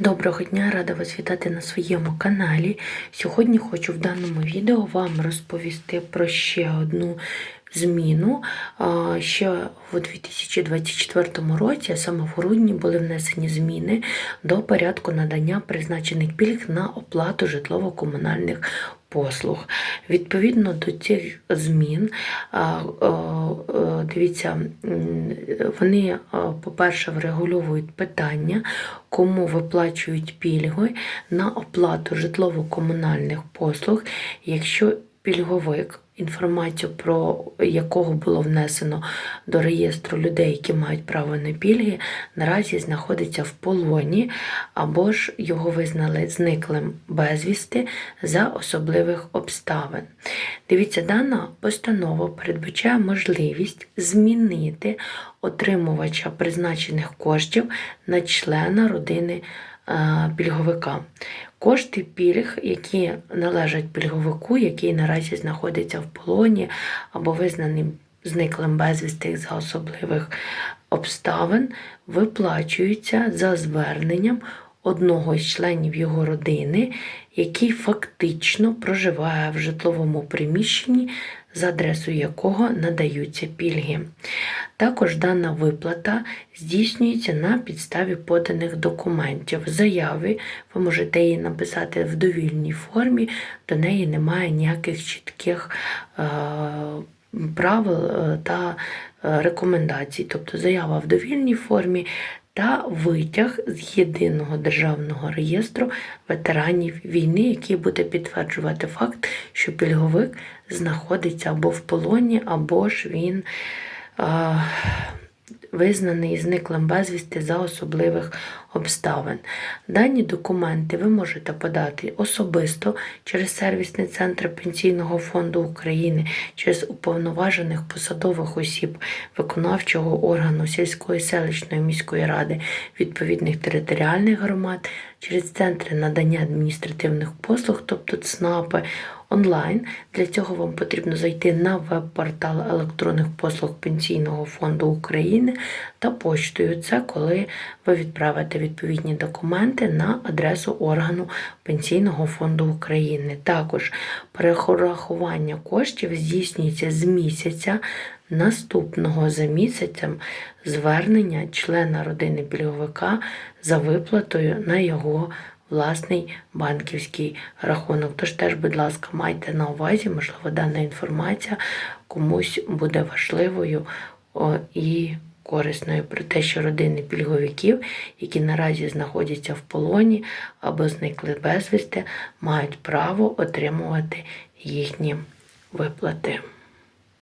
Доброго дня, рада вас вітати на своєму каналі. Сьогодні хочу в даному відео вам розповісти про ще одну зміну. Ще у 2024 році, саме в грудні, були внесені зміни до порядку надання призначених пільг на оплату житлово-комунальних послуг. Відповідно до цих змін, дивіться, вони, по-перше, врегульовують питання, кому виплачують пільги на оплату житлово-комунальних послуг, якщо пільговик, інформацію про якого було внесено до реєстру людей, які мають право на пільги, наразі знаходиться в полоні, або ж його визнали зниклим безвісти за особливих обставин. Дивіться, дана постанова передбачає можливість змінити отримувача призначених коштів на члена родини пільговика. Кошти пільг, які належать пільговику, який наразі знаходиться в полоні або визнаний зниклим безвісти за особливих обставин, виплачуються за зверненням одного з членів його родини, який фактично проживає в житловому приміщенні, за адресою якого надаються пільги. Також дана виплата здійснюється на підставі поданих документів. В заяві ви можете її написати в довільній формі, до неї немає ніяких чітких е, правил е, та е, рекомендацій. Тобто заява в довільній формі та витяг з єдиного державного реєстру ветеранів війни, який буде підтверджувати факт, що пільговик знаходиться або в полоні, або ж він а, визнаний зниклим безвісти за особливих обставин. Дані документи ви можете подати особисто через сервісний центр Пенсійного фонду України, через уповноважених посадових осіб виконавчого органу сільської селищної міської ради відповідних територіальних громад, через центри надання адміністративних послуг, тобто ЦНАПи, онлайн. Для цього вам потрібно зайти на веб-портал електронних послуг Пенсійного фонду України та поштою. Це коли ви відправите відповідні документи на адресу органу Пенсійного фонду України. Також перерахування коштів здійснюється з місяця. Наступного за місяцем звернення члена родини пільговика за виплатою на його власний банківський рахунок. Тож теж, будь ласка, майте на увазі, можливо, дана інформація комусь буде важливою і корисною про те, що родини пільговиків, які наразі знаходяться в полоні або зникли безвісти, мають право отримувати їхні виплати.